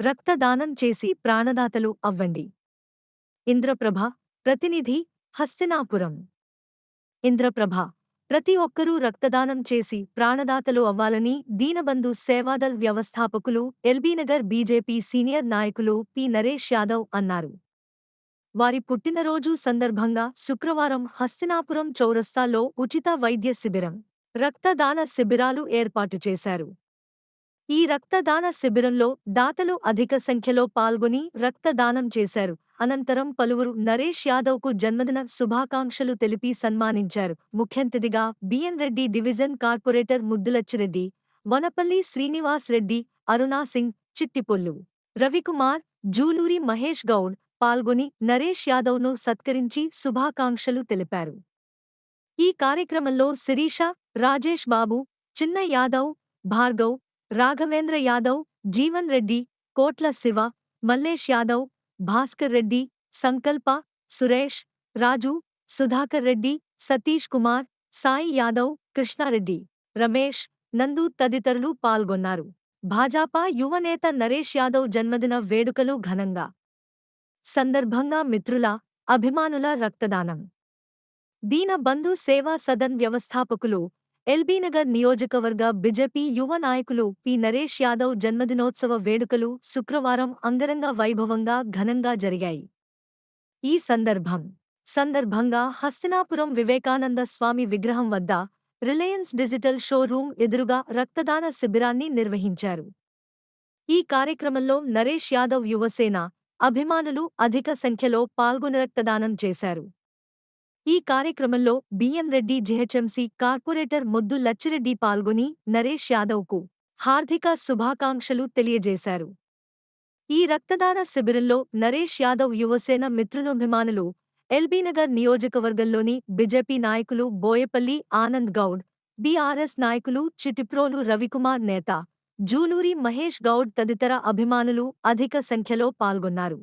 రక్తదానం చేసి ప్రాణదాతలు అవ్వండి. ఇంద్రప్రభ ప్రతినిధి హస్తినాపురం. ఇంద్రప్రభ ప్రతి ఒక్కరూ రక్తదానం చేసి ప్రాణదాతలు అవ్వాలని దీనబంధు సేవాదల్ వ్యవస్థాపకులు ఎల్బీనగర్ బీజేపీ సీనియర్ నాయకులు పి. నరేష్ యాదవ్ అన్నారు. వారి పుట్టినరోజు సందర్భంగా శుక్రవారం హస్తినాపురం చౌరస్తాలో ఉచిత వైద్య శిబిరం రక్తదాన శిబిరాలు ఏర్పాటు చేశారు. ఈ రక్తదాన శిబిరంలో దాతలు అధిక సంఖ్యలో పాల్గొని రక్తదానం చేశారు. అనంతరం పలువురు నరేష్ యాదవ్కు జన్మదిన శుభాకాంక్షలు తెలిపి సన్మానించారు. ముఖ్యంతిథిగా BN Reddy division corporator Muddulachireddy Vanapalli Srinivas Reddy Aruna Singh Chittipollu Ravikumar Juluri Mahesh Goud పాల్గొని నరేష్ యాదవ్ను సత్కరించి శుభాకాంక్షలు తెలిపారు. ఈ కార్యక్రమంలో శిరీష రాజేష్ బాబు చిన్న యాదవ్ భార్గవ్ రాఘవేంద్ర యాదవ్ జీవన్ రెడ్డి కోట్ల శివ మల్లేష్ యాదవ్ భాస్కర్ రెడ్డి సంకల్ప సురేష్ రాజు సుధాకర్ రెడ్డి సతీష్ కుమార్ సాయి యాదవ్ కృష్ణారెడ్డి రమేష్ నందు తదితరులు పాల్గొన్నారు. భాజపా యువనేత నరేష్ యాదవ్ జన్మదిన వేడుకలు ఘనంగా. సందర్భంగా మిత్రుల అభిమానుల రక్తదానం. దీన బంధు సేవా సదన్ వ్యవస్థాపకులు ఎల్బీనగర్ నియోజకవర్గ బిజెపి యువ నాయకులు పి. నరేష్ యాదవ్ జన్మదినోత్సవ వేడుకలు శుక్రవారం అంగరంగ వైభవంగా ఘనంగా జరిగాయి. ఈ సందర్భం సందర్భంగా హస్తినాపురం వివేకానంద స్వామి విగ్రహం వద్ద రిలయన్స్ డిజిటల్ షోరూం ఎదురుగా రక్తదాన శిబిరాన్ని నిర్వహించారు. ఈ కార్యక్రమంలో నరేష్ యాదవ్ యువసేన అభిమానులు అధిక సంఖ్యలో పాల్గొని రక్తదానం చేశారు. ఈ కార్యక్రమంలో బిఎం రెడ్డి జెహెచ్ఎంసీ కార్పొరేటర్ మొద్దు లచ్చిరెడ్డి పాల్గొని నరేష్ యాదవ్కు హార్దిక శుభాకాంక్షలు తెలియజేశారు. ఈ రక్తదాన శిబిరంలో నరేష్ యాదవ్ యువసేన మిత్రులభిమానులు ఎల్బీనగర్ నియోజకవర్గంలోని బిజెపి నాయకులు బోయపల్లి ఆనంద్ గౌడ్ బీఆర్ఎస్ నాయకులు చిటిప్రోలు రవికుమార్ నేత జూలూరి మహేష్ గౌడ్ తదితర అభిమానులు అధిక సంఖ్యలో పాల్గొన్నారు.